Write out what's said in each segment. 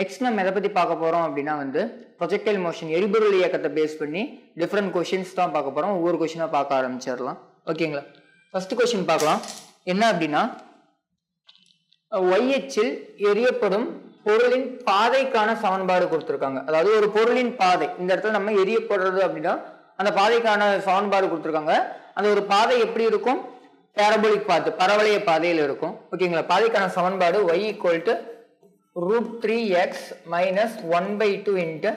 Next நம்ம எதை பற்றி பார்க்க போகிறோம் அப்படின்னா வந்து ப்ரொஜெக்டைல் மோஷன் எரிபொருள் இயக்கத்தை பேஸ் பண்ணி டிஃப்ரெண்ட் கொஷின்ஸ் தான் பார்க்க போகிறோம் ஒவ்வொரு கொஷினாக பார்க்க ஆரம்பிச்சிடலாம். ஓகேங்களா ஃபர்ஸ்ட் கொஷின் பார்க்கலாம். என்ன அப்படின்னா ஒய்எச்சில் எரியப்படும் பொருளின் பாதைக்கான சமன்பாடு கொடுத்துருக்காங்க. அதாவது ஒரு பொருளின் பாதை. இந்த இடத்துல நம்ம எரியப்படுறது அப்படின்னா அந்த பாதைக்கான சமன்பாடு கொடுத்துருக்காங்க. அந்த ஒரு பாதை எப்படி இருக்கும்? பேரபோலிக் பாத்து பரவளைய பாதையில் இருக்கும். ஓகேங்களா பாதைக்கான சமன்பாடு Y equal to root three X minus one by two into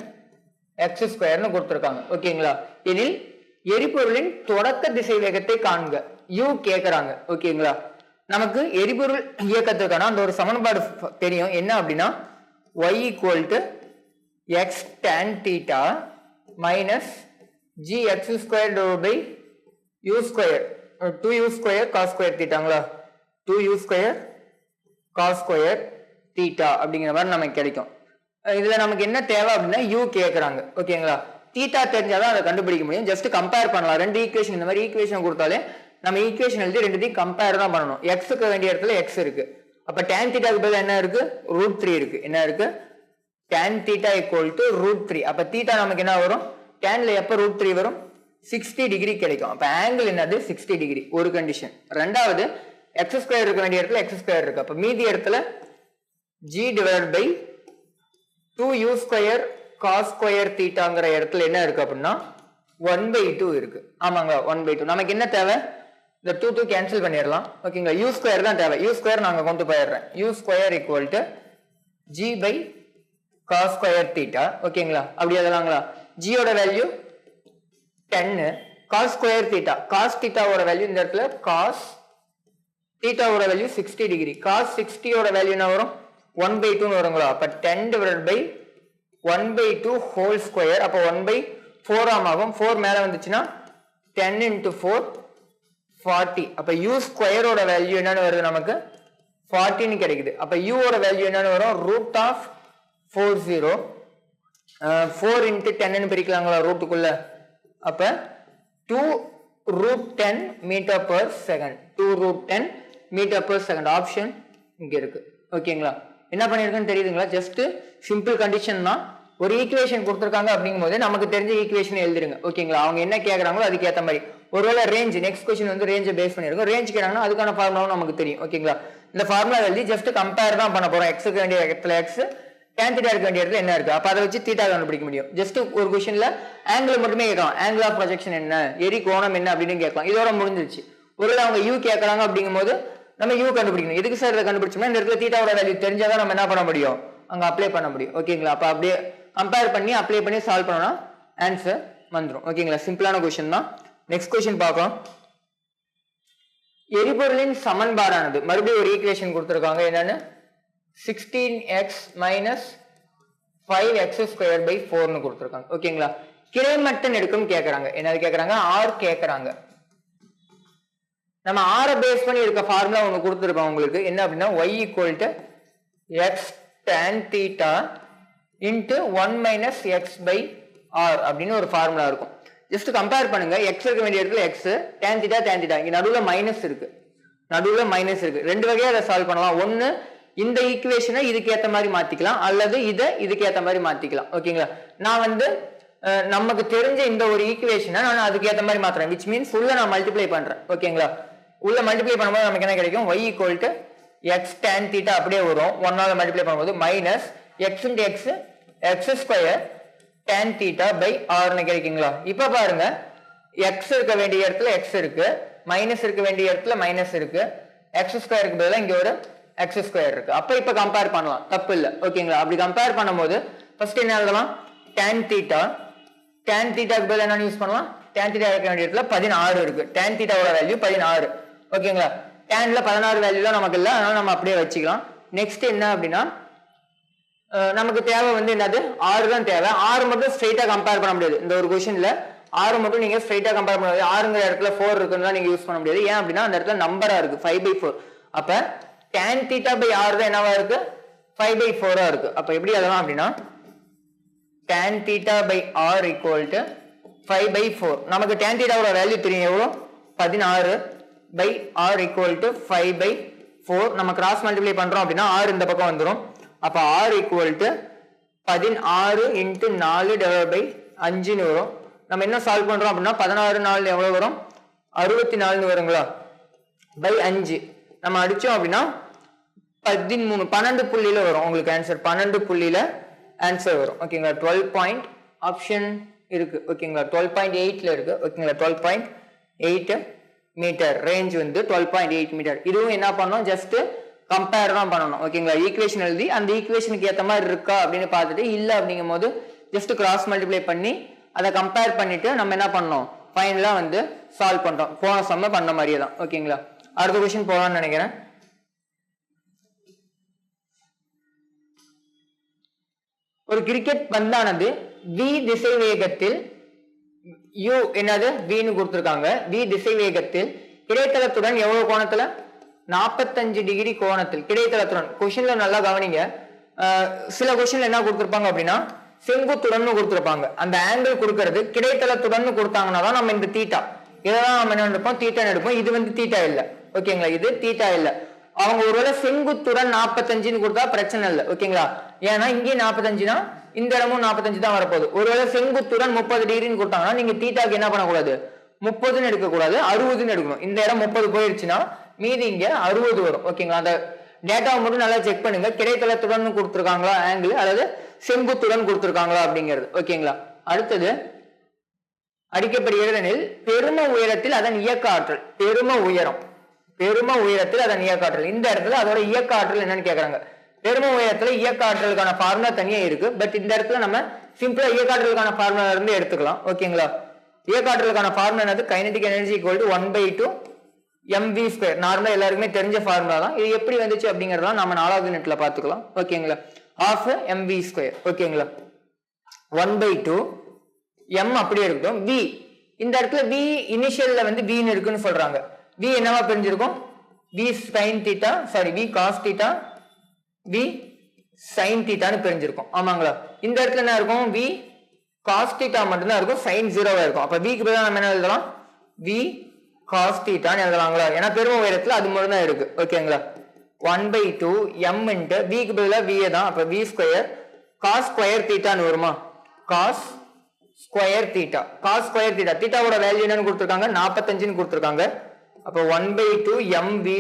X ஸ்கொயர்னு கொடுத்துருக்காங்க. ஓகேங்களா? இதில் எரிபொருளின் தொடக்க திசை வேகத்தை காண்க. யூ கேட்குறாங்க ஓகேங்களா? நமக்கு எரிபொருள் இயக்கத்துக்கான அந்த ஒரு சமன்பாடு தெரியும். என்ன அப்படின்னா Y equal to X tan theta minus G X square by U square two U square cos square தீட்டாங்களா two U square cos square theta அப்படிங்கிற மாதிரி நமக்கு கிடைக்கும். இதில் நமக்கு என்ன தேவை அப்படின்னா யூ கேட்குறாங்க ஓகேங்களா தீட்டா தெரிஞ்சால் தான் அதை கண்டுபிடிக்க முடியும். ஜஸ்ட் கம்பேர் பண்ணலாம். ரெண்டு ஈக்குவேஷன் இந்த மாதிரி ஈக்குவேஷன் கொடுத்தாலே நம்ம ஈக்குவேஷன் எழுதி ரெண்டுத்தையும் கம்பேர் தான் பண்ணணும். எக்ஸுக்கு வேண்டிய இடத்துல எக்ஸ் இருக்கு. அப்போ டேன் தீட்டாக்கு பதில் என்ன இருக்கு? ரூட் த்ரீ இருக்கு. என்ன இருக்கு? Tan theta equal to root three அப்போ தீட்டா நமக்கு என்ன வரும்? டேன்ல எப்போ ரூட் த்ரீ வரும்? சிக்ஸ்டி டிகிரி கிடைக்கும். அப்போ ஆங்கிள் என்னது? சிக்ஸ்டி டிகிரி ஒரு கண்டிஷன் ரெண்டாவது எக்ஸ் ஸ்கொயர் இருக்க வேண்டிய இடத்துல எக்ஸ் ஸ்கொயர் இருக்கு. அப்போ மீதி இடத்துல G divided by two U square cos square தீட்டாங்கிற இடத்துல என்ன இருக்கு அப்படின்னா ஒன் பை டூ இருக்கு. ஆமாங்க ஒன் பை டூ நமக்கு என்ன தேவை? இந்த டூ டூ கேன்சல் பண்ணிடலாம். ஓகேங்களா யூ ஸ்கொயர் தான் தேவை. யூ ஸ்கொயர் நாங்கள் கொண்டு போயிடுறேன். U square equal to G by cos square theta ஓகேங்களா அப்படி எழுதலாங்களா? ஜியோட வேல்யூ டென்னு காஸ் ஸ்கொயர் தீட்டா காஸ் தீட்டாவோட வேல்யூ இந்த இடத்துல காஸ் தீட்டாவோட வேல்யூ சிக்ஸ்டி டிகிரி காஸ் சிக்ஸ்டியோட வேல்யூ என்ன வரும்? ஒன் பை டூன்னு வருங்களா? அப்போ ten divide by one by two whole square அப்போ ஒன் பை ஃபோர் ஆகும். ஃபோர் மேலே வந்துச்சுன்னா டென் இன்ட்டு ஃபோர் ஃபார்ட்டி அப்போ யூ ஸ்கொயரோட வேல்யூ என்னென்னு வருது நமக்கு? ஃபார்ட்டின்னு கிடைக்குது. அப்போ யூவோட வேல்யூ என்னென்னு வரும்? Root of four zero four into டென்னு பிரிக்கலாங்களா ரூட்டுக்குள்ளே அப்போ two root ten metre per second two root ten metre per second option இங்கே இருக்குது ஓகேங்களா என்ன பண்ணியிருக்குன்னு தெரியுதுங்களா? ஜஸ்ட் சிம்பிள் கண்டிஷன் தான். ஒரு ஈக்குவேஷன் கொடுத்துருக்காங்க அப்படிங்கும்போது நமக்கு தெரிஞ்ச ஈக்குவேஷன் எழுதிருங்க. ஓகேங்களா அவங்க என்ன கேட்குறாங்களோ அதுக்கு ஏற்ற மாதிரி. ஒருவேளை ரேஞ்ச் நெக்ஸ்ட் கொஸ்டின் வந்து ரேஞ்சை பேஸ் பண்ணியிருக்கோம் ரேஞ்ச் கேட்டாங்கன்னா அதுக்கான ஃபார்முலாவும் நமக்கு தெரியும். ஓகேங்களா இந்த ஃபார்முலா எழுதி ஜஸ்ட் கம்பேர் தான் பண்ண போறோம். எக்ஸுக்கு வேண்டிய இடத்துல எக்ஸ் tan தீட்டா இருக்க வேண்டிய இடத்துல என்ன இருக்கு? அப்ப அதை வச்சு தீட்டா கண்டுபிடிக்க முடியும். ஜஸ்ட் ஒரு கொஸ்டின்ல ஆங்கிள் மட்டுமே கேட்கலாம். ஆங்கிள் ஆஃப் ப்ரொஜெக்ஷன் என்ன? எரி கோணம் என்ன அப்படின்னு கேட்கலாம். இதோட முடிஞ்சிருச்சு. ஒருவேளை அவங்க யூ கேட்கறாங்க அப்படிங்கும்போது நம்ம யூ கண்டுபிடிக்கணும். எதுக்கு சார் இதை கண்டுபிடிச்சோம்னா இந்த இடத்துல தீட்டாவோட வேல்யூ தெரிஞ்சாதான் நம்ம என்ன பண்ண முடியும்? அங்கே அப்ளை பண்ண முடியும். ஓகேங்களா அப்போ அப்படியே கம்பேர் பண்ணி அப்ளை பண்ணி சால்வ் பண்ணோம்னா ஆன்சர் வந்துடும் ஓகேங்களா சிம்பிளான கொஷின் தான். நெக்ஸ்ட் கொஷின் பார்க்கலாம். எரிபொருளின் சமன்பாடானது. மறுபடியும் ஒரு ஈக்குவேஷன் கொடுத்துருக்காங்க. என்னன்னு? Sixteen X minus five X square by ஃபோர்னு கொடுத்துருக்காங்க. ஓகேங்களா கிடைமட்ட எடுக்கும் கேட்குறாங்க என்னது கேட்குறாங்க ஆர் கேட்குறாங்க நம்ம ஆரை பேஸ் பண்ணி இருக்க ஃபார்முலா ஒன்று கொடுத்துருக்கோம் உங்களுக்கு. என்ன அப்படின்னா Y equal to X tan theta into one minus X by R அப்படின்னு ஒரு ஃபார்முலா இருக்கும். ஜஸ்ட் கம்பேர் பண்ணுங்க. எக்ஸ் இருக்க வேண்டிய இடத்துல X tan theta tan theta இங்கே நடுவில் மைனஸ் இருக்கு. நடுவில் மைனஸ் இருக்கு. ரெண்டு வகையாக அதை சால்வ் பண்ணலாம். ஒன்று இந்த ஈக்குவேஷனை இதுக்கு ஏற்ற மாதிரி மாற்றிக்கலாம் அல்லது இதை இதுக்கு ஏற்ற மாதிரி மாற்றிக்கலாம் ஓகேங்களா நான் வந்து நமக்கு தெரிஞ்ச இந்த ஒரு ஈக்குவேஷனை நான் அதுக்கு மாதிரி மாற்றுறேன் விச் மீன்ஸ் ஃபுல்லாக நான் மல்டிப்ளை பண்ணுறேன் ஓகேங்களா உள்ள மல்டிப்ளை பண்ணும்போது நமக்கு என்ன கிடைக்கும்? Y equal to X tan theta அப்படியே வரும். ஒன்னால மல்டிப்ளை பண்ணும்போது minus X into X X square tan theta by ஆர்னு கிடைக்குங்களா? இப்போ பாருங்க. எக்ஸ் இருக்க வேண்டிய இடத்துல எக்ஸ் இருக்கு. மைனஸ் இருக்க வேண்டிய இடத்துல மைனஸ் இருக்கு. எக்ஸ் ஸ்கொயருக்கு பதிலாக இங்கே ஒரு எக்ஸ் ஸ்கொயர் இருக்கு. அப்போ இப்போ கம்பேர் பண்ணலாம். தப்பு இல்லை. ஓகேங்களா? அப்படி கம்பேர் பண்ணும்போது ஃபர்ஸ்ட் என்ன எழுதலாம்? டேன் தீட்டா டேன் தீட்டாக்கு பதிலாக என்ன யூஸ் பண்ணலாம்? டேன் தீட்டா இருக்க வேண்டிய இடத்துல பதினாறு இருக்கு. டேன் தீட்டாவோட வேல்யூ பதினாறு. ஓகேங்களா? டேன்ல பதினாறு வேல்யூலாம் நமக்கு இல்லை. அதனால நம்ம அப்படியே வச்சுக்கலாம். நெக்ஸ்ட் என்ன அப்படின்னா நமக்கு தேவை வந்து என்னது? ஆறு தான் தேவை. ஆறு மட்டும் ஸ்ட்ரைட்டா கம்பேர் பண்ண முடியாது. இந்த ஒரு கொஷின்ல ஆறு மட்டும் நீங்க ஸ்ட்ரைட்டா கம்பேர் பண்ண முடியாது. ஆறுங்கிற இடத்துல ஃபோர் இருக்குன்னு நீங்க யூஸ் பண்ண முடியாது. ஏன் அப்படின்னா அந்த இடத்துல நம்பரா இருக்கு. ஃபைவ் பை ஃபோர் அப்ப டேன் தீட்டா பை ஆறு தான் என்னவா இருக்கு? ஃபைவ் பை ஃபோரா இருக்கு. அப்ப எப்படி அதெல்லாம் அப்படின்னா tan theta by R equal to five by four நமக்கு டேன் தீட்டாவோட வேல்யூ தெரியும் எவ்வளோ பதினாறு. By R equal to five by four நம்ம கிராஸ் மல்டிப்ளை பண்ணுறோம் அப்படின்னா ஆறு இந்த பக்கம் வந்துடும் அப்போ ஆறு equal to பதினாறு இன்ட்டு நாலு டிவைட் பை அஞ்சுன்னு வரும். நம்ம என்ன சால்வ் பண்ணுறோம் அப்படின்னா பதினாறு நாள் எவ்வளோ வரும்? அறுபத்தி நாலுன்னு வருங்களா? பை அஞ்சு. நம்ம அடித்தோம் அப்படின்னா பதிமூணு பன்னெண்டு புள்ளியில் வரும். உங்களுக்கு ஆன்சர் பன்னெண்டு புள்ளியில ஆன்சர் வரும். ஓகேங்களா டுவெல் பாயிண்ட் ஆப்ஷன் இருக்குது ஓகேங்களா டுவெல் பாயிண்ட் எயிட்டில் இருக்குது ஓகேங்களா twelve point eight metre range வந்து டுவெல் பாயிண்ட் எயிட் மீட்டர் இதுவும் என்ன பண்ணோம் ஜஸ்ட் கம்பேர் தான் பண்ணணும். ஓகேங்களா ஈக்குவேஷன் எழுதி அந்த ஈக்குவேஷனுக்கு ஏற்ற மாதிரி இருக்கா அப்படின்னு பார்த்துட்டு இல்லை அப்படிங்கும் போது ஜஸ்ட் கிராஸ் மல்டிப்ளை பண்ணி அதை கம்பேர் பண்ணிட்டு நம்ம என்ன பண்ணோம் ஃபைனலாக வந்து சால்வ் பண்ணுறோம் போன சம்ம பண்ண மாதிரியே தான். ஓகேங்களா அடுத்த கொஸ்டின் போகலாம்னு நினைக்கிறேன். ஒரு கிரிக்கெட் பந்தானது வி திசை வேகத்தில் யூ என்னது? வின்னு கொடுத்துருக்காங்க. வி திசை வேகத்தில் கிடைத்தளத்துடன் எவ்வளவு கோணத்துல? நாற்பத்தஞ்சு டிகிரி கோணத்தில் கிடைத்தளத்துடன் கொஷின்ல நல்லா கவனிங்க. சில கொஷின்ல என்ன கொடுத்துருப்பாங்க அப்படின்னா செங்குத்துடன் கொடுத்துருப்பாங்க. அந்த ஆங்கிள் கொடுக்கறது கிடைத்தளத்துடன் கொடுத்தாங்கன்னா தான் நம்ம இந்த தீட்டா இதெல்லாம் நம்ம என்ன எடுப்போம்? தீட்டா எடுப்போம். இது வந்து தீட்டா இல்லை. ஓகேங்களா இது தீட்டா இல்லை. அவங்க ஒருவேளை செங்குத்துடன் நாற்பத்தஞ்சுன்னு கொடுத்தா பிரச்சனை இல்லை. ஓகேங்களா ஏன்னா இங்கே நாற்பத்தஞ்சுனா இந்த இடமும் நாற்பத்தஞ்சு தான் வரப்போகுது. ஒருவேளை செங்குத்துடன் முப்பது டிகிரின்னு கொடுத்தாங்கன்னா நீங்க தீட்டாக்கு என்ன பண்ணக்கூடாது? முப்பதுன்னு எடுக்கக்கூடாது அறுபதுன்னு எடுக்கணும். இந்த இடம் முப்பது போயிடுச்சுன்னா மீதி இங்க அறுபது வரும். ஓகேங்களா? அந்த டேட்டாவை மட்டும் நல்லா செக் பண்ணுங்க. கிடைத்தளத்துடன் கொடுத்துருக்காங்களா ஆங்கிள் அதாவது செங்குத்துடன் கொடுத்துருக்காங்களா அப்படிங்கிறது. ஓகேங்களா? அடுத்தது அடிக்கப்படுகிறது எனில் பெரும உயரத்தில் அதன் இயக்க ஆற்றல் பெரும உயரம். பெரும உயரத்தில் அதன் இயக்க ஆற்றல் இந்த இடத்துல அதோட இயக்க ஆற்றல் என்னன்னு கேக்குறாங்க. பெரும உயரத்துல இயக்க ஆற்றலுக்கான ஃபார்முலா தனியா இருக்கு. பட் இந்த இடத்துல நம்ம சிம்பிளா இயக்க ஆற்றலுக்கான ஃபார்முலா இருந்து எடுத்துக்கலாம். ஓகேங்களா இயக்க ஆற்றலுக்கான ஃபார்முலா என்னது? Kinetic energy equal to one by two MV square நார்மலா எல்லாருக்குமே தெரிஞ்ச ஃபார்முலா தான். இது எப்படி வந்துச்சு அப்படிங்கறதெல்லாம் நம்ம நாலாவது நெட்ல பாத்துக்கலாம் ஓகேங்களா ஆஃப் எம்வி ஸ்கொயர் ஓகேங்களா ஒன் பை டூ எம் அப்படியே இருக்கட்டும். வி இந்த இடத்துல வி இனிஷியல்ல வந்து வின்னு இருக்குன்னு சொல்றாங்க. வி என்னவா பிரிஞ்சிருக்கும்? V sine theta sorry V cos theta V sine தீட்டான்னு பிரிஞ்சிருக்கும். ஆமாங்களா? இந்த இடத்துல என்ன இருக்கும்? வி காஸ் தீட்டா மட்டும்தான் இருக்கும். சைன் ஜீரோவா இருக்கும். அப்ப விக்கு பதிலா நம்ம என்ன எழுதலாம்? வி காஸ் தீட்டான்னு எழுதலாங்களா? ஏன்னா பெரும உயரத்துல அது மட்டும் தான் இருக்கு. ஓகேங்களா? One by two M into விக்கு பதிலாக விஏ தான். அப்போ வி ஸ்கொயர் காஸ் ஸ்கொயர் தீட்டான்னு வருமா? Cos square theta cos square theta தீட்டாவோட value என்னன்னு கொடுத்துருக்காங்க? நாற்பத்தஞ்சுன்னு கொடுத்துருக்காங்க. அப்போ one by two M V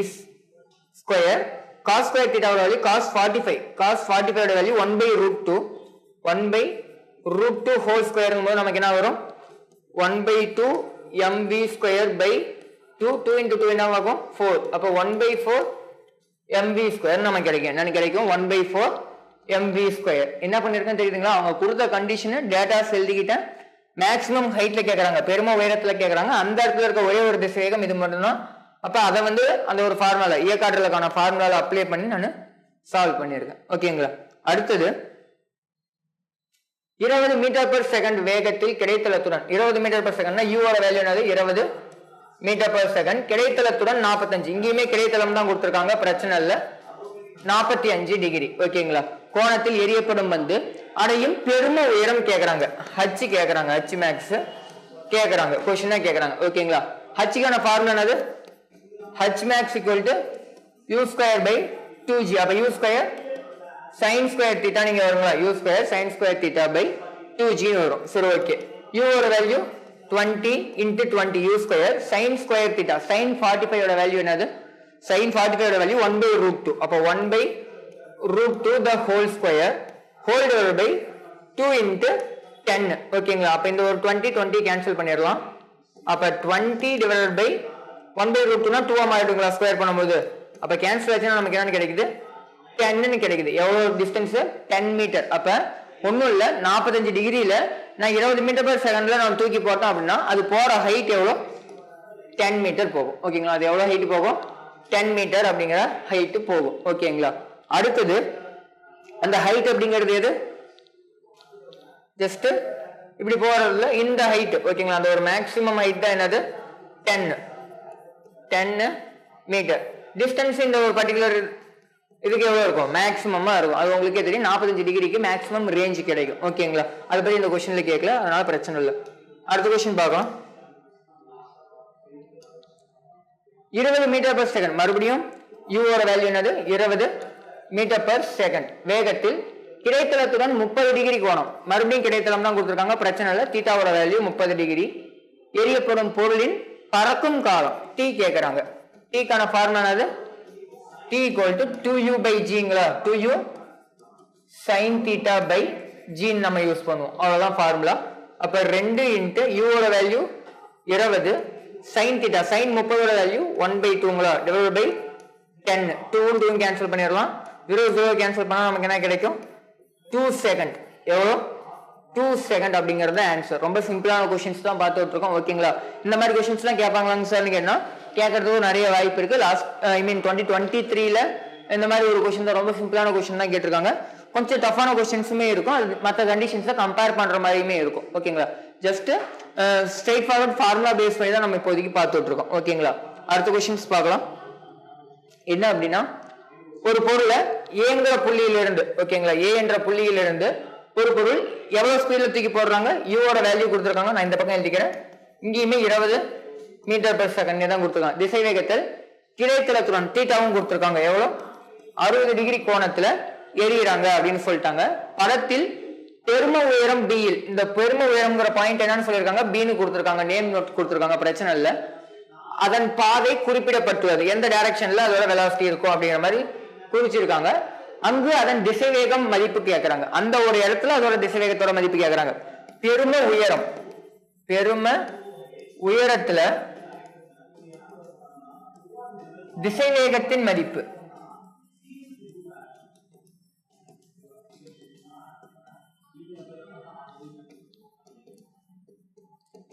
square cos square தீட்டாவோட value cos forty five cos forty five value one by root two one by root two whole ஸ்கொயருங்கும் போது நமக்கு என்ன வரும்? One by two M V square by two two into two என்ன ஆகும்? Four அப்போ one by four M V square நமக்கு கிடைக்கும். என்னன்னு கிடைக்கும்? One by four MV square என்ன பண்ணிருக்கேன்னு தெரியுதுங்களா? அவங்க கொடுத்த கண்டிஷனு டேட்டாஸ் எழுதிக்கிட்டேன் மேக்ஸிமம் ஹைட்டில் கேட்குறாங்க பெருமை உயரத்தில் கேட்குறாங்க அந்த இடத்துல இருக்க ஒரே ஒரு திசைவேகம் இது மட்டும்தான். அப்போ அதை வந்து அந்த ஒரு ஃபார்முலா இயக்காற்றலுக்கான ஃபார்முலால அப்ளை பண்ணி நான் சால்வ் பண்ணியிருக்கேன். ஓகேங்களா அடுத்தது இருபது மீட்டர் பர் செகண்ட் வேகத்தில் கிடைத்தளத்துடன் இருபது மீட்டர் பர் செகண்ட்னா யூவோட வேல்யூ என்னது? இருபது மீட்டர் பர் செகண்ட் கிடைத்தளத்துடன் நாற்பத்தஞ்சு இங்கேயுமே கிடைத்தளம் தான் கொடுத்துருக்காங்க பிரச்சனை இல்லை. நாற்பத்தி அஞ்சு டிகிரி ஓகேங்களா கோணத்தில் எரியப்படும் வந்து அடையும் பெரும உயரம் கேட்குறாங்க ஹச் கேட்குறாங்க ஹச் மேக்ஸ் கேட்குறாங்க கொஸ்டினா கேட்குறாங்க ஓகேங்களா ஹச்சுக்கான ஃபார்முலா என்னது? H max equal to U square by two G அப்போ U square sine square theta நீங்கள் வருங்களா? U square sine square theta by two ஜின்னு வரும். சரி okay யூவோட value twenty into twenty U square sine square theta sine forty ஃபைவோட value என்னது? Sine forty ஃபைவோட value one by root two அப்போ one by root two the whole square whole divide by two into ten ஓகேங்களா அப்போ இந்த ஒரு twenty twenty cancel பண்ணிடலாம். அப்போ twenty divide by one by root டூனா டூவா மாறிடுங்களா ஸ்கொயர் பண்ணும்போது. அப்போ கேன்சல் ஆச்சுன்னா நமக்கு என்னன்னு கிடைக்குது? டென்னு கிடைக்குது. எவ்வளோ டிஸ்டன்ஸு டென் மீட்டர் அப்போ ஒன்றும் இல்லை. நாற்பத்தஞ்சு டிகிரியில் நான் இருபது மீட்டர் பர் செகண்டில் நான் தூக்கி போட்டோம் அப்படின்னா அது போகிற ஹைட் எவ்வளோ? டென் மீட்டர் போகும். ஓகேங்களா அது எவ்வளோ ஹைட் போகும்? டென் மீட்டர் அப்படிங்கிற ஹைட்டு போகும். ஓகேங்களா அடுத்தது அந்த ஹைட் அப்படிங்கிறது எது? ஜஸ்ட்டு இப்படி போகிறதுல இந்த ஹைட் ஓகேங்களா அந்த ஒரு மேக்ஸிமம் ஹைட் தான் என்னது? டென்னு டென் டென்னு மீட்டர் டிஸ்டன்ஸ் இந்த ஒரு பர்டிகுலர் இதுக்கு எவ்வளோ இருக்கும்? மேக்ஸிமமாக இருக்கும். அது உங்களுக்கே தெரியும். நாற்பத்தஞ்சு டிகிரிக்கு மேக்ஸிமம் ரேஞ்ச் கிடைக்கும். ஓகேங்களா அதை பற்றி இந்த கொஷனில் கேட்கல. அதனால பிரச்சனை இல்லை. அடுத்த கொஷின் பார்க்கலாம். இருபது மீட்டர் பர் செகண்ட் மறுபடியும் யூவோட வேல்யூ என்னது? இருபது மீட்டர் பர் செகண்ட் வேகத்தில் கிடைத்தளத்துடன் முப்பது டிகிரி கோணம் மறுபடியும் கிடைத்தளம் தான் கொடுத்துருக்காங்க. பிரச்சனை இல்லை. தீட்டாவோட வேல்யூ முப்பது டிகிரி எரியப்படும் பொருளின் பறக்கும் காலம். டி கேட்குறாங்க டீக்கான ஃபார்முலா என்னது? T equal to two U by ஜிங்களா two U sine theta by ஜின்னு நம்ம யூஸ் பண்ணுவோம். அவ்வளோதான் ஃபார்முலா அப்போ ரெண்டு இன்ட்டு யூவோட வேல்யூ இருபது சைன் தீட்டா சைன் முப்பதோட value one by டூங்களா divide by ten two two cancel பண்ணிடலாம். ஜீரோ ஜீரோ கேன்சல் பண்ணால் நமக்கு என்ன கிடைக்கும்? டூ செகண்ட் எவ்வளோ டூ செகண்ட் அப்படிங்கிறது ஆன்சர் ரொம்ப சிம்பிளான கொஷின்ஸ் தான் பார்த்துட்டு இருக்கோம் ஓகேங்களா இந்த மாதிரி கொஷின்ஸ்லாம் கேட்பாங்களாங்க சார்னு கேட்டால் கேட்கறதுக்கும் நிறைய வாய்ப்பு இருக்கு. Last I mean twenty twenty த்ரீல இந்த மாதிரி ஒரு கொஷின் தான் ரொம்ப சிம்பிளான கொஷின் தான் கேட்டிருக்காங்க. கொஞ்சம் டஃப்பான கொஸ்டின்ஸுமே இருக்கும். அது மற்ற கண்டிஷன்ஸில் கம்பேர் பண்ற மாதிரியுமே இருக்கும். ஓகேங்களா just straight forward formula base பண்ணி தான் நம்ம இப்போதைக்கு பார்த்துட்டு இருக்கோம் ஓகேங்களா அடுத்த கொஷின்ஸ் பார்க்கலாம். என்ன அப்படின்னா ஒரு பொருளை ஏங்கிற புள்ளியிலிருந்து ஓகேங்களா ஏ என்ற புள்ளியிலிருந்து ஒரு பொருள் எவ்வளோ ஸ்பீடில் தூக்கி போடுறாங்க? யூவோட வேல்யூ கொடுத்துருக்காங்க. நான் இந்த பக்கம் எழுதிக்கிறேன். இங்கேயுமே இருபது மீட்டர் பர் செகண்ட் தான் கொடுத்துருக்காங்க. திசை வேகத்தில் கிடைத்தளத்துடன் தீட்டாவும் கொடுத்துருக்காங்க. எவ்வளோ அறுபது டிகிரி கோணத்தில் எரியிறாங்க அப்படின்னு சொல்லிட்டாங்க. படத்தில் பெரும உயரம் பியில் இந்த பெரும உயரம்ங்கிற பாயிண்ட் என்னன்னு சொல்லியிருக்காங்க. பின்னு கொடுத்துருக்காங்க. நேம் நோட் கொடுத்துருக்காங்க. பிரச்சனை இல்லை. அதன் பாதை குறிப்பிடப்பட்டுள்ளது. எந்த டைரக்ஷன்ல அதோட வெலாசிட்டி இருக்கும் அப்படிங்கிற மாதிரி குறிச்சிருக்காங்க. அங்கு அதன் திசைவேகம் மதிப்பு கேட்கறாங்க அந்த ஒரு இடத்துல அதோட திசைவேகத்தோட மதிப்பு கேட்கிறாங்க பெரும உயரம். பெரும உயரத்துல திசைவேகத்தின் மதிப்பு.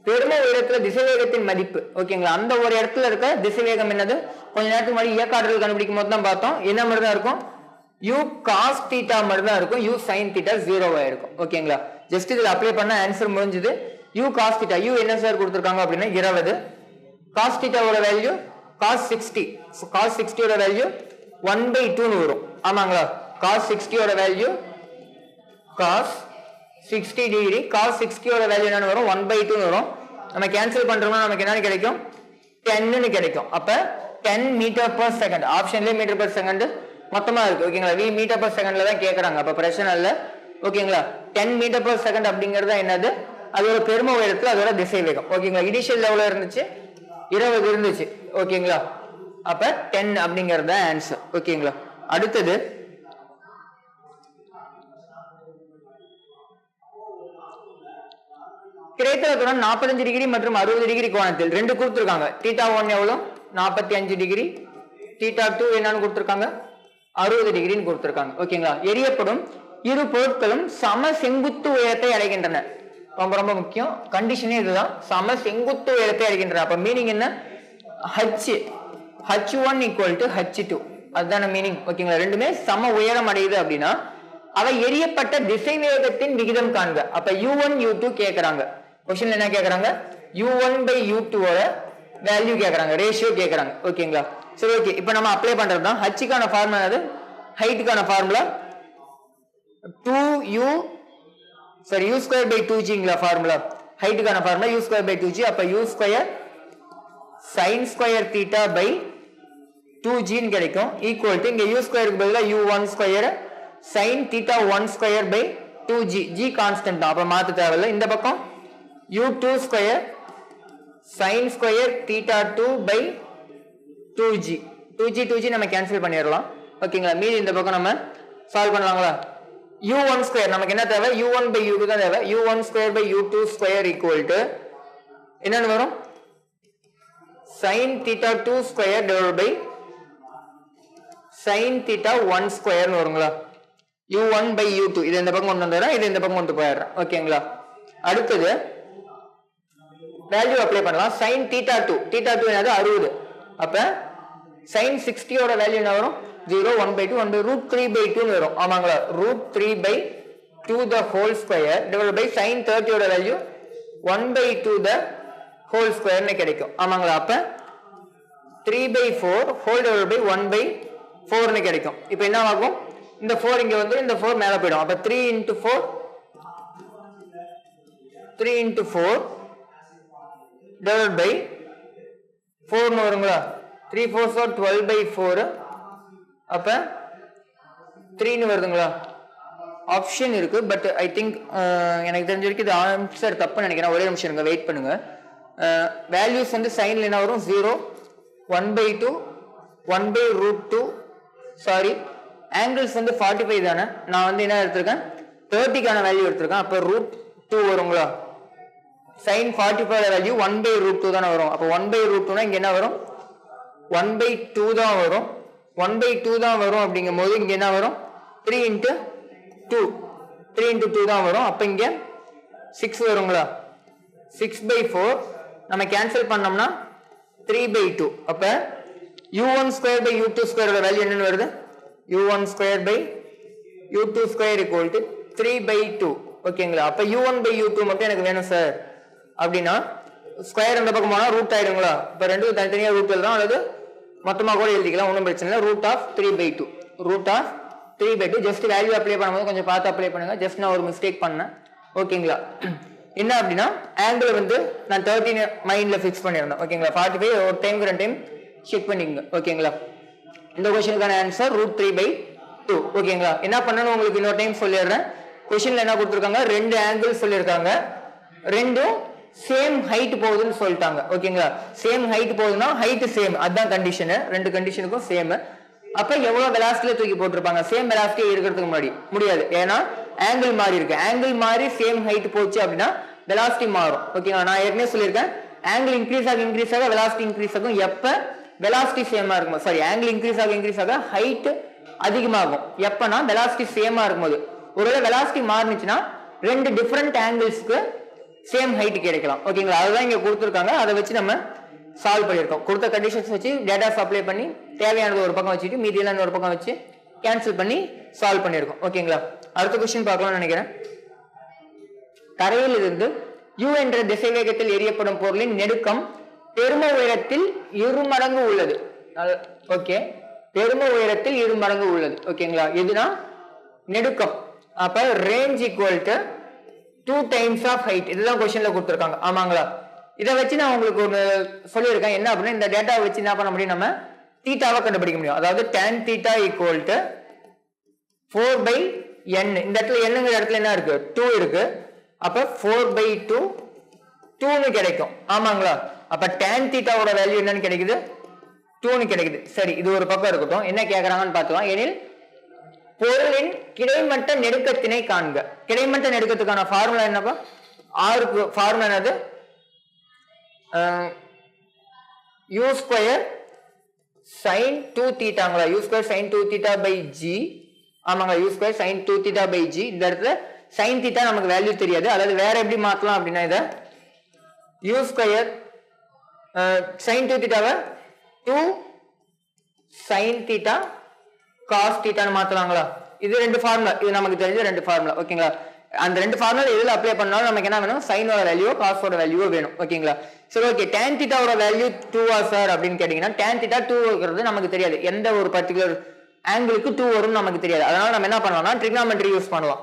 பெரும உயரத்துல திசைவேகத்தின் மதிப்பு. ஓகேங்களா? அந்த ஒரு இடத்துல இருக்க திசைவேகம் என்னது? கொஞ்ச நேரத்துக்கு முன்னாடி இயக்காற்றல் கண்டுபிடிக்கும் போது தான் பார்த்தோம். என்ன மாதிரி தான் இருக்கும்? யூ காஸ் தீட்டா மட்டும் தான் இருக்கும் யூ சைன் தீட்டா ஜீரோவா இருக்கும் ஓகேங்களா ஜஸ்ட் இதுல அப்ளை பண்ண ஆன்சர் முடிஞ்சது. யூ காஸ் தீட்டா யூ என்ன சார் கொடுத்துருக்காங்க அப்படின்னா இருபது. காஸ் தீட்டாவோட வேல்யூ காஸ் சிக்ஸ்டி காஸ் சிக்ஸ்டியோட வேல்யூ ஒன் பை டூன்னு வரும். ஆமாங்களா? Cos சிக்ஸ்டியோட value cos sixty degree cos சிக்ஸ்டியோட value என்னன்னு வரும்? ஒன் பை டூன்னு வரும். நம்ம கேன்சல் பண்ணுறோம்னா நமக்கு என்னென்னு கிடைக்கும்? டென்னு கிடைக்கும். அப்போ டென் மீட்டர் பர் செகண்ட் ஆப்ஷன்லேயே மீட்டர் பர் செகண்ட் மொத்தமா இருக்கு ஓகேங்களா வி மீட்டர் பர் செகண்ட்ல தான் கேட்கறாங்க அப்ப பிரச்சனை இல்லை. ஓகேங்களா டென் மீட்டர் பர் செகண்ட் அப்படிங்கிறது என்னது? அதோட பெரும உயரத்துல அதோட திசை வேகம் ஓகேங்களா இனிஷியல் லெவலில் இருந்துச்சு? இருபது இருந்துச்சு. ஓகேங்களா அப்ப டென் அப்படிங்கிறது தான் ஆன்சர் ஓகேங்களா அடுத்தது கிரேத்தலத்துடன் நாற்பத்தஞ்சு டிகிரி மற்றும் அறுபது டிகிரி கோணத்தில் ரெண்டு கொடுத்துருக்காங்க. தீட்டா ஒன் எவ்வளோ நாற்பத்தி அஞ்சு டிகிரி தீட்டா டூ என்னன்னு கொடுத்துருக்காங்க. அறுபது டிகிரின்னு கொடுத்துருக்காங்க. ஓகேங்களா? எரியப்படும் இரு பொருட்களும் சம செங்குத்து உயரத்தை அடைகின்றன. ரொம்ப ரொம்ப முக்கியம். கண்டிஷனே இதுதான். சம செங்குத்து உயரத்தை அடைகின்றன. அப்ப மீனிங் என்ன? H h one equal to h two அதுதான மீனிங் ஓகேங்களா? ரெண்டுமே சம உயரம் அடையுது அப்படின்னா அவை எரியப்பட்ட திசை வேகத்தின் விகிதம் காண்க. அப்ப யூ ஒன் யூ டூ கேட்கறாங்க கொஸ்டின் என்ன கேட்கறாங்க யூ ஒன் பை யூ டூவோட வேல்யூ கேட்கறாங்க ரேஷியோ கேட்கறாங்க ஓகேங்களா? சரி ஓகே இப்போ நம்ம அப்ளை பண்ணுறது தான் ஹச்சுக்கான ஃபார்முலா அது ஹைட்டுக்கான formula two u sorry u square by two ஜிங்களா formula ஹைட்டுக்கான formula u square by two g அப்போ u square sine square theta by two ஜின்னு கிடைக்கும். ஈக்குவல் டு இங்கே யூ ஸ்கொயருக்கு பதிலாக u one square sine theta one square by two g g constant தான். அப்போ மாற்ற தேவையில்ல. இந்த பக்கம் u two square sine square theta two by two g two g two g நம்ம கேன்சல் பண்ணிடலாம். ஓகேங்களா மீதி இந்த பக்கம் நம்ம சால்வ் பண்ணலாங்களா? யூ ஒன் ஸ்கொயர் நமக்கு என்ன தேவை? U one by u two தான் தேவை. U one square by u two square equal to என்னென்னு வரும்? Sine theta two square divide by sine theta one ஸ்கொயர்னு வருங்களா? U one by u two இது இந்த பக்கம் கொண்டு வந்துடுறேன். இது இந்த பக்கம் கொண்டு போயிடுறேன். ஓகேங்களா அடுத்தது வேல்யூ அப்ளை பண்ணலாம். Sine theta two theta two என்னது அறுபது. அப்போ சைன் சிக்ஸ்டியோட வேல்யூ என்ன வரும்? Zero one by two one by root three by டூன்னு வரும். ஆமாங்களா? Root three by two the whole square divide by sine தேர்ட்டியோட value one by two the whole ஸ்கொயர்னு கிடைக்கும். ஆமாங்களா? அப்போ three by four whole divide by one by ஃபோர்னு கிடைக்கும். இப்போ என்ன ஆகும்? இந்த ஃபோர் இங்கே வந்து இந்த ஃபோர் மேலே போயிடும். அப்போ three into four three into four divide by ஃபோர்னு வருங்களா? Three four four twelve by four அப்போ த்ரீன்னு வருதுங்களா? ஆப்ஷன் இருக்குது பட் ஐ திங்க் எனக்கு தெரிஞ்ச வரைக்கும் இது ஆன்சர் தப்புன்னு நினைக்கிறேன். ஒரே நிமிஷம் இருங்க வெயிட் பண்ணுங்க. வேல்யூஸ் வந்து சைன்ல என்ன வரும்? Zero one by two one by root two sorry angles வந்து ஃபார்ட்டி ஃபைவ் தானே? நான் வந்து என்ன எடுத்திருக்கேன்? தேர்ட்டிக்கான வேல்யூ எடுத்திருக்கேன். அப்போ ரூட் டூ வருங்களா? Sine forty five value one by root two தானே வரும். அப்போ ஒன் பை ரூட் டூனா இங்கே என்ன வரும்? ஒன் பை டூ தான் வரும். ஒன் பை டூ தான் வரும் அப்படிங்கும் போது இங்கே என்ன வரும்? Three into two three into two தான் வரும். அப்போ இங்கே சிக்ஸ் வருங்களா? சிக்ஸ் பை ஃபோர் நம்ம கேன்சல் பண்ணோம்னா த்ரீ பை டூ அப்போ u one square by u two ஸ்கொயரோட வேல்யூ என்னன்னு வருது? U one square by u two square equal to three by two ஓகேங்களா? அப்போ u one by u two மட்டும் எனக்கு வேணும் சார் அப்படின்னா ஸ்கொயர் இந்த பக்கம் போனால் ரூட் ஆயிடுங்களா? இப்போ ரெண்டும் தனித்தனியாக ரூட் எழுதலாம் அல்லது மொத்தமாக கூட எழுதிக்கலாம் ஒன்றும் பிரச்சனை இல்லை. Root of three by two root of three by two just value apply பண்ணும்போது கொஞ்சம் பார்த்து அப்ளை பண்ணுங்கள் ஜஸ்ட் நான் ஒரு மிஸ்டேக் பண்ணேன். ஓகேங்களா என்ன அப்படின்னா ஆங்கிள் வந்து நான் தேர்ட்டின் மைண்டில் ஃபிக்ஸ் பண்ணியிருந்தேன். ஓகேங்களா ஃபார்ட்டி ஃபைவ் ஒரு டைம் ரெண்டு டைம் செக் பண்ணிக்கங்க. ஓகேங்களா இந்த கொஷனுக்கான answer root three by two ஓகேங்களா என்ன பண்ணணும் உங்களுக்கு இன்னொரு டைம் சொல்லிடுறேன். கொஷனில் என்ன கொடுத்துருக்காங்க? ரெண்டு ஆங்கிள் சொல்லியிருக்காங்க. ரெண்டும் சேம் ஹைட் போகுதுன்னு சொல்லிட்டாங்க. ஓகேங்களா சேம் ஹைட் போகுதுன்னா ஹைட் சேம் அதுதான் கண்டிஷனு ரெண்டு கண்டிஷனுக்கும் சேம் அப்ப எவ்வளவு வெலாசிட்டியில தூக்கி போட்டிருப்பாங்க? சேம் வெலாசிட்டி இருக்கிறதுக்கு முன்னாடி. முடியாது. ஏன்னா ஆங்கிள் மாறி இருக்கு. ஆங்கிள் மாறி சேம் ஹைட் போச்சு அப்படின்னா வெலாசிட்டி மாறும். ஓகேங்களா நான் ஏற்கனவே சொல்லியிருக்கேன். ஆங்கிள் இன்க்ரீஸ் ஆக இன்க்ரீஸ் ஆக வெலாசிட்டி இன்க்ரீஸ் ஆகும். எப்ப? வெலாசிட்டி சேமா இருக்கும் சாரி ஆங்கிள் இன்க்ரீஸ் ஆக இன்க்ரீஸ் ஆக ஹைட் அதிகமாகும். எப்பனா வெலாசிட்டி சேமா இருக்கும்போது. ஒருவேளை வெலாசிட்டி மாறுனுச்சுன்னா ரெண்டு டிஃப்ரெண்ட் ஆங்கிள்ஸ்க்கு சேம் ஹைட் கிடைக்கலாம். ஓகேங்களா அதுதான் இங்க கொடுத்துருக்காங்க. அதை வச்சு நம்ம சால்வ் பண்ணியிருக்கோம். கொடுத்த கண்டிஷன்ஸ் வச்சு டேட்டாஸ் அப்ளை பண்ணி தேவையானது ஒரு பக்கம் வச்சுட்டு மீதி எல்லாம் ஒரு பக்கம் வச்சு கேன்சல் பண்ணி சால்வ் பண்ணியிருக்கோம். ஓகேங்களா அடுத்த கொஸ்டின் பார்க்கலாம்னு நினைக்கிறேன். தரையிலிருந்து யூ என்ற திசைவேகத்தில் எரியப்படும் பொருளின் நெடுக்கம் பெரும உயரத்தில் இரு மடங்கு உள்ளது. ஓகே பெரும உயரத்தில் இரு மடங்கு உள்ளது. ஓகேங்களா எதுனா? நெடுக்கம். அப்ப range equal to two times of height இதுதான் கொஸ்டின்ல கொடுத்துருக்காங்க. ஆமாங்களா? இதை வச்சு நான் உங்களுக்கு ஒன்று சொல்லியிருக்கேன். என்ன அப்படின்னா இந்த டேட்டாவை வச்சு என்ன பண்ண முடியும்? நம்ம தீட்டாவை கண்டுபிடிக்க முடியும். அதாவது tan theta equal to four by என் இந்த இடத்துல என்னங்கிற இடத்துல என்ன இருக்கு? டூ இருக்கு. அப்ப ஃபோர் பை டூ டூன்னு கிடைக்கும். ஆமாங்களா? அப்ப டேன் தீட்டாவோட வேல்யூ என்னன்னு கிடைக்குது? டூன்னு கிடைக்குது. சரி இது ஒரு பக்கம் இருக்கட்டும். என்ன கேட்குறாங்கன்னு பார்த்துக்கலாம். எனில் பொருளின் கிடைமட்ட நெருக்கத்தினை காண்க. கிடைமட்ட நெருக்கத்துக்கான ஃபார்முலா என்னப்பா? ஆறுக்கு ஃபார்முலா என்னது? You square sine two தீட்டாங்களா u square sine two theta by g ஆமாங்க u square sine two theta by g இந்த இடத்துல சைன் தீட்டா நமக்கு வேல்யூ தெரியாது. அதாவது வேற எப்படி மாத்தலாம் அப்படின்னா இதை யூ ஸ்கொயர் சைன் டூ தீட்டாவை டூ சைன் தீட்டா காஸ் தீட்டான்னு மாத்தலாங்களா இது ரெண்டு ஃபார்முலா இது நமக்கு தெரிஞ்ச ரெண்டு ஃபார்முலா ஓகேங்களா அந்த ரெண்டு ஃபார்முலா எதுல அப்ளை பண்ணாலும் நமக்கு என்ன வேணும்? சைனோட வேல்யூ காஸோட வேல்யூவோ வேணும். ஓகேங்களா சரி ஓகே டேன் தீட்டாவோட வேல்யூ டூவா சார் அப்படின்னு கேட்டீங்கன்னா டேன் தீட்டா டூ இருக்கிறது நமக்கு தெரியாது. எந்த ஒரு பர்டிகுலர் ஆங்கிளுக்கு டூ வரும்னு நமக்கு தெரியாது. அதனால நம்ம என்ன பண்ணலாம்னா ட்ரிக்னாமெட்ரி யூஸ் பண்ணுவோம்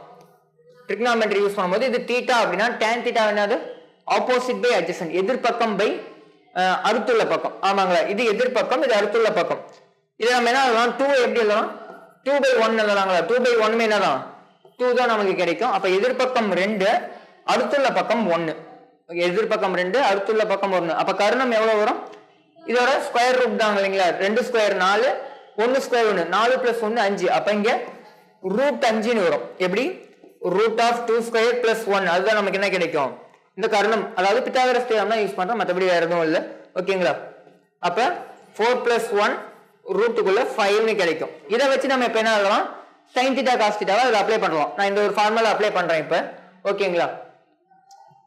ட்ரிக்னாமெட்ரி யூஸ் பண்ணும்போது இது தீட்டா அப்படின்னா டேன் தீட்டா என்னது? ஆப்போசிட் பை அட்ஜசன் எதிர்பக்கம் பை அறுத்துள்ள பக்கம். ஆமாங்களா? இது எதிர்பக்கம் இது அறுத்துள்ள பக்கம். இதை நம்ம என்ன எழுதலாம்? டூ எப்படி எழுதலாம்? டூ பை ஒன் எழுதலாங்களா? டூ பை ஒன்னுமே என்னதான்? டூ தான் நமக்கு கிடைக்கும். அப்ப எதிர்பக்கம் ரெண்டு அடுத்துள்ள பக்கம் ஒன்று எதிர்பக்கம் ரெண்டு அடுத்துள்ள பக்கம் ஒன்று அப்ப கருணம் எவ்வளவு வரும்? இதோட ஸ்கொயர் ரூட் தான் இல்லைங்களா? ரெண்டு ஸ்கொயர் நாலு ஒன்னு ஸ்கொயர் ஒன்று நாலு பிளஸ் ஒன்று அஞ்சு. அப்ப இங்க ரூட் அஞ்சுன்னு வரும். எப்படி? Root of two square plus one அதுதான் நமக்கு என்ன கிடைக்கும்? இந்த கருணம். அதாவது பித்தாகரஸ் தேரம் தான் யூஸ் பண்ணுறோம் மற்றபடி வேறு எதுவும் இல்லை. ஓகேங்களா அப்போ ஃபோர் பிளஸ் ஒன் ரூட்டுக்குள்ள ஃபைவ்னு கிடைக்கும். இதை வச்சு நம்ம இப்போ என்ன எழுதலாம்? சைன் தீட்டா காஸ் தீட்டாவை அதில் அப்ளை பண்ணுவோம் நான் இந்த ஒரு ஃபார்முலா அப்ளை பண்ணுறேன் இப்போ. ஓகேங்களா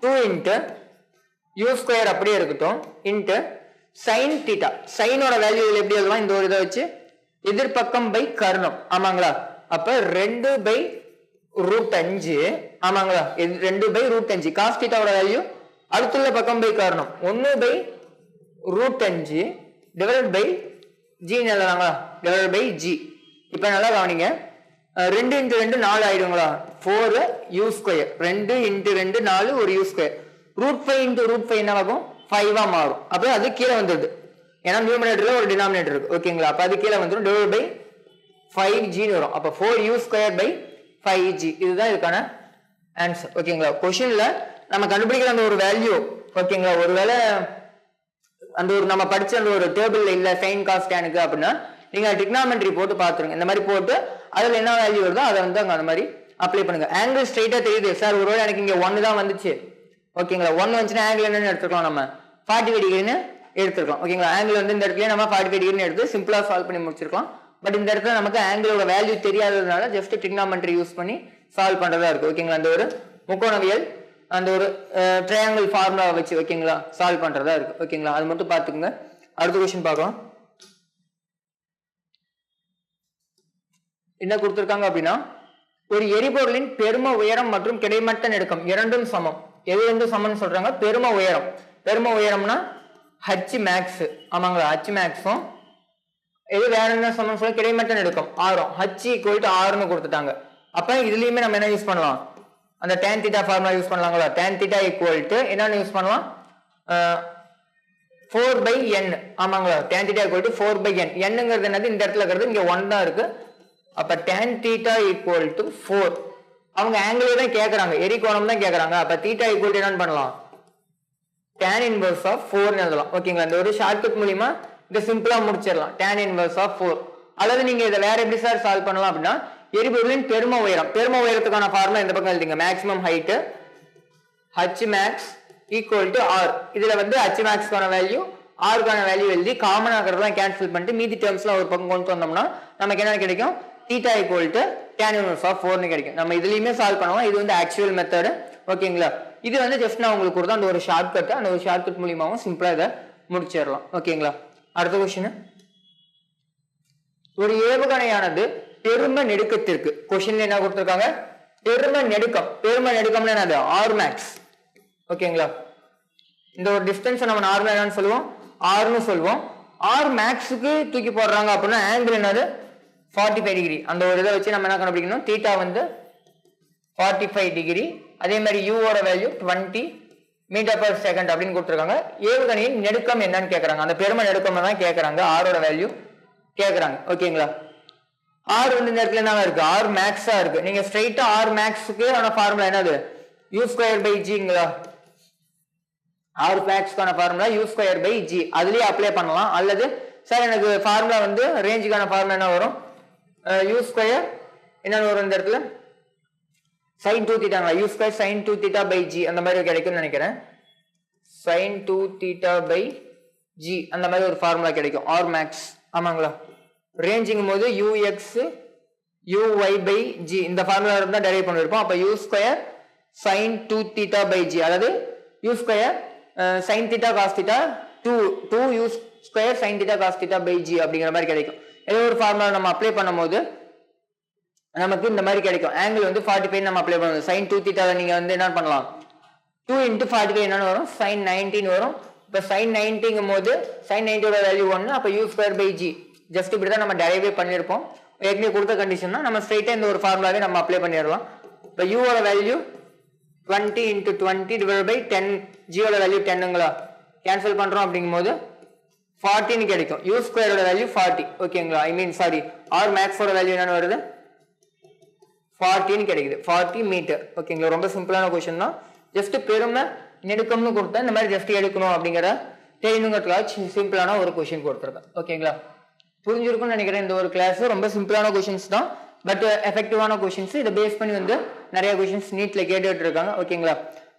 டூ இன்ட்டு யூ ஸ்கொயர் அப்படியே இருக்கட்டும். இன்ட்டு சைன் தீட்டா சைனோட வேல்யூ எப்படி எழுதலாம்? இந்த ஒரு இதை வச்சு எதிர்பக்கம் பை கர்ணம். ஆமாங்களா? அப்போ ரெண்டு பை ரூட் அஞ்சு. ஆமாங்களா? ரெண்டு பை ரூட் அஞ்சு. காஸ் தீட்டாவோட வேல்யூ அடுத்துள்ள பக்கம் பை காரணம். ஒன்று பை ரூட் அஞ்சு டிவைட் பை ஜி எழுதலாங்களா? டிவைட் பை ஜி இப்போ நல்லா கவனிங்க. ரெண்டு இன்ட்டு ரெண்டு நாலு ஆயிடுங்களா? ஃபோர் யூ ஸ்கொயர் ரெண்டு இன்ட்டு ரெண்டு நாலு ஒரு u square root five into root five என்ன ஆகும்? ஃபைவாக மாறும். அப்போ அது கீழே வந்துடுது ஏன்னா நியூமினேட்டரில் ஒரு டினாமினேட்டர் இருக்குது ஓகேங்களா அப்போ அது கீழே வந்துடும் டிவைட் பை ஃபைவ் ஜின்னு வரும். அப்போ four u square by five g இதுதான் இதுக்கான ஆன்சர் ஓகேங்களா கொஷினில் நம்ம கண்டுபிடிக்கிற அந்த ஒரு வேல்யூ ஓகேங்களா ஒருவேளை அந்த ஒரு நம்ம படிச்ச அந்த ஒரு டேபிள்ல இல்ல சைன் காஸ்ட் எனக்கு அப்படின்னா நீங்க டிக்னாமெண்ட்ரி போட்டு பாத்துருங்க இந்த மாதிரி போட்டு அதுல என்ன வேல்யூ வருதோ அதை வந்து அங்க அந்த மாதிரி அப்ளை பண்ணுங்க. ஆங்கிள் ஸ்ட்ரைட்டா தெரியுது. சார் ஒருவேளை எனக்கு இங்க ஒன்னு தான் வந்துச்சு. ஓகேங்களா ஒன்று வந்துச்சுன்னா ஆங்கிள் என்னன்னு எடுத்துக்கலாம் நம்ம. ஃபார்ட்டி ஃபைவ் டிகிரின்னு எடுத்துக்கலாம். ஓகேங்களா ஆங்கிள் வந்து இந்த இடத்துல நம்ம ஃபார்ட்டி ஃபைவ் டிகிரின்னு எடுத்து சிம்பிளா சால்வ் பண்ணி முடிச்சிருக்கலாம். பட் இந்த இடத்துல நமக்கு ஆங்கிளோட வேல்யூ தெரியாததுனால ஜஸ்ட் டிக்னாமெண்ட்ரி யூஸ் பண்ணி சால்வ் பண்றதா இருக்கு. ஓகேங்களா அந்த ஒரு முக்கோணவியல் அந்த ஒரு ட்ரையாங்கிள் ஃபார்முலா வச்சு ஓகேங்களா சால்வ் பண்றதா இருக்கு. ஓகேங்களா அது மட்டும் பாத்துக்கோங்க அடுத்த கொஸ்டின் பார்க்கலாம். என்ன கொடுத்துருக்காங்க அப்படின்னா ஒரு எரிபொருளின் பெரும உயரம் மற்றும் கிடைமட்ட நெடுக்கம் இரண்டும் சமம். எது வந்து சமம்னு சொல்றாங்க? பெரும உயரம். பெரும உயரம்னா ஹச் மேக்ஸ் ஆமாங்களா? ஹச் மேக்ஸும் எது வேற என்ன சமம் சொல்ல? கிடைமட்ட நெடுக்கம். ஆறும். ஹச் ஈக்குவல் டு ஆறுன்னு கொடுத்துட்டாங்க. அப்ப இதுலயுமே நம்ம என்ன யூஸ் பண்ணலாம்? அந்த டேன் தீட்டா ஃபார்முலா யூஸ் பண்ணலாங்களா? டேன் தீட்டா ஈக்குவல் டு என்னன்னு யூஸ் பண்ணலாம்? Four by N ஆமாங்களா? Tan theta equal to four by என் என்னங்கிறது என்னது? இந்த இடத்துல இருக்கிறது இங்கே ஒன் தான் இருக்கு. அப்போ tan theta equal to four அவங்க ஆங்கிள் தான் கேட்குறாங்க எரி கோணம் தான் கேட்குறாங்க அப்போ தீட்டா ஈக்குவல் டு என்னன்னு பண்ணலாம். டேன் இன்வர்ஸ் ஆஃப் ஃபோர்னு எழுதலாம். ஓகேங்களா இந்த ஒரு ஷார்ட்கட் மூலியமாக இதை சிம்பிளாக முடிச்சிடலாம். டேன் இன்வர்ஸ் ஆஃப் ஃபோர் அல்லது நீங்கள் இதை வேற எப்படி சார் சால்வ் பண்ணலாம் அப்படின்னா எரிபொருளின் பெரும உயரம். பெரும உயரத்துக்கான ஃபார்முலா இந்த பக்கம் எழுதிங்க maximum height h max equal to R இதில் வந்து ஹச் மேக்ஸ்க்கான வேல்யூ ஆறுக்கான வேல்யூ எழுதி காமன் ஆகிறதெல்லாம் கேன்சல் பண்ணிட்டு மீதி டேர்ம்ஸ்லாம் ஒரு பக்கம் கொண்டு வந்தோம்னா நமக்கு என்ன கிடைக்கும்? Theta equal to tan inverse of ஃபோர்னு கிடைக்கும். நம்ம இதுலையுமே சால்வ் பண்ணுவோம். இது வந்து ஆக்சுவல் மெத்தடு ஓகேங்களா இது வந்து ஜஸ்ட் நான் உங்களுக்கு கொடுத்தா அந்த ஒரு ஷார்ட் கட் அந்த ஒரு ஷார்ட் கட் மூலியமாவும் சிம்பிளா இதை முடிச்சிடலாம். ஓகேங்களா அடுத்த கொஸ்டின் ஒரு ஏவுகணையானது பெரும நெடுக்கத்திற்கு. கொஸ்டின்ல என்ன கொடுத்துருக்காங்க? பெரும நெடுக்கம். பெரும நெடுக்கம்னா என்னது? ஆர் மேக்ஸ் ஓகேங்களா இந்த ஒரு டிஸ்டன்ஸ் நம்ம நார்மலா என்னன்னு சொல்லுவோம். ஆர்னு சொல்லுவோம். ஆர் மேக்ஸுக்கு தூக்கி போடுறாங்க அப்படின்னா ஆங்கிள் என்னது? ஃபார்ட்டி ஃபைவ் டிகிரி அந்த ஒரு இதை வச்சு நம்ம என்ன கண்டுபிடிக்கணும்? தீட்டா வந்து ஃபார்ட்டி ஃபைவ் டிகிரி அதே மாதிரி யூவோட value twenty metre per second அப்படின்னு கொடுத்துருக்காங்க. ஏவுகணையின் நெடுக்கம் என்னன்னு கேட்குறாங்க அந்த பெருமை நெடுக்கம் தான் கேட்குறாங்க ஆரோட வேல்யூ கேட்குறாங்க ஓகேங்களா ஆர் வந்து இந்த இடத்துல என்ன இருக்கு? ஆர் மேக்ஸா இருக்கு. நீங்க ஸ்ட்ரைட்டா ஆர் மேக்ஸுக்கு ஆன ஃபார்முலா என்னது? யூ ஸ்கொயர் பை ஜிங்களா R மேக்ஸ்க்கான formula u square by g அதுலயே அப்ளை பண்ணலாம். அல்லது சார் எனக்கு ஃபார்முலா வந்து ரேஞ்சுக்கான ஃபார்முலா என்ன வரும்? யூ ஸ்கொயர் என்னன்னு வரும் இந்த இடத்துல? Sine two தீட்டாங்களா u square sine two theta by g அந்த மாதிரி கிடைக்கும்னு நினைக்கிறேன். Sine two theta by g அந்த மாதிரி ஒரு ஃபார்முலா கிடைக்கும். ஆர் மேக்ஸ் ஆமாங்களா? ரேஞ்சுங்கும் போது u x u y by g இந்த ஃபார்முலா இருந்தால் டெரைவ் பண்ணிருப்போம். அப்போ u square sine two theta by g அதாவது u square sine theta cos theta two two u square sine theta cos theta by g அப்படிங்கிற மாதிரி கிடைக்கும். ஏதோ ஒரு ஃபார்முலா நம்ம அப்ளை பண்ணும்போது நமக்கு இந்த மாதிரி கிடைக்கும். ஆங்கிள் வந்து ஃபார்ட்டி ஃபைவ் நம்ம அப்ளை பண்ணுவோம். சைன் டூ தீட்டாவை நீங்கள் வந்து என்ன பண்ணலாம்? டூ இன்ட்டு ஃபார்ட்டி ஃபைவ் என்னென்னு வரும். சைன் நைன்டீன் வரும். இப்போ சைன் நைன்டிங்கும் போது சைன் நைன்டியோட வேல்யூ ஒன்று அப்போ u square by g just இப்படி தான் நம்ம டெரைவே பண்ணியிருப்போம். ஏற்கனவே கொடுத்த கண்டிஷன்னா நம்ம ஸ்ட்ரைட்டாக இந்த ஒரு ஃபார்முலாவே நம்ம அப்ளை பண்ணிடலாம். இப்போ யூவோட value twenty into twenty divide by ten ஜியோட value டென்னுங்களா கேன்சல் பண்ணுறோம் அப்படிங்கும்போது ஃபார்ட்டின்னு கிடைக்கும். யூ ஸ்கொயரோட வேல்யூ ஃபார்ட்டி ஓகேங்களா ஐ மீன் சாரி ஆர் மேக்ஸோட வேல்யூ என்னென்னு வருது? ஃபார்ட்டின்னு கிடைக்குது. ஃபார்ட்டி மீட்டர் ஓகேங்களா ரொம்ப சிம்பிளான கொஷின் தான். ஜஸ்ட் பெருமை நெடுக்கம்னு கொடுத்தா இந்த மாதிரி ஜஸ்ட் எடுக்கணும் அப்படிங்கிற தெரியணுங்கிறதுக்காக சிம்பிளான ஒரு கொஷின் கொடுத்துருக்கேன். ஓகேங்களா புரிஞ்சிருக்கும்னு நினைக்கிறேன் இந்த ஒரு கிளாஸ் ரொம்ப சிம்பிளான கொஷின்ஸ் தான். பட் எஃபெக்டிவான கொஷின்ஸ் இதை பேஸ் பண்ணி வந்து நிறைய கொஷின்ஸ் நீட்ல கேட்டுட்டு இருக்காங்க. ஓகேங்களா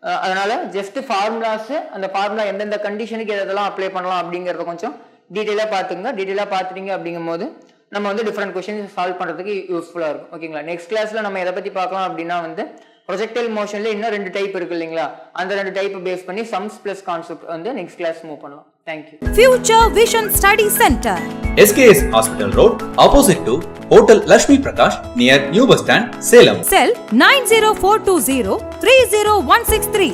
uh, அதனால ஜஸ்ட் ஃபார்முலாஸ் அந்த ஃபார்முலா எந்தெந்த கண்டிஷனுக்கு எதெல்லாம் அப்ளை பண்ணலாம் அப்படிங்கறத கொஞ்சம் டீட்டெயிலாக பார்த்துங்க டீட்டெயிலாக பார்த்துட்டீங்க அப்படிங்கும் போது நம்ம வந்து டிஃப்ரெண்ட் கொஷின்ஸ் சால்வ் பண்ணுறதுக்கு யூஸ்ஃபுல்லாக இருக்கும். ஓகேங்களா நெக்ஸ்ட் கிளாஸில் நம்ம எதை பற்றி பார்க்கலாம் அப்படின்னா வந்து ப்ரொஜெக்டைல் மோஷன்ல இன்னும் ரெண்டு டைப் இருக்கு இல்லைங்களா அந்த ரெண்டு டைப் பேஸ் பண்ணி சம்ஸ் பிளஸ் கான்செப்ட் வந்து நெக்ஸ்ட் கிளாஸ் மூவ் பண்ணலாம் thank you Future Vision Study Center. SKS Hospital Road, opposite to Hotel Lashmi Prakash, near New Bus Stand, Salem. Cell 90420 30163.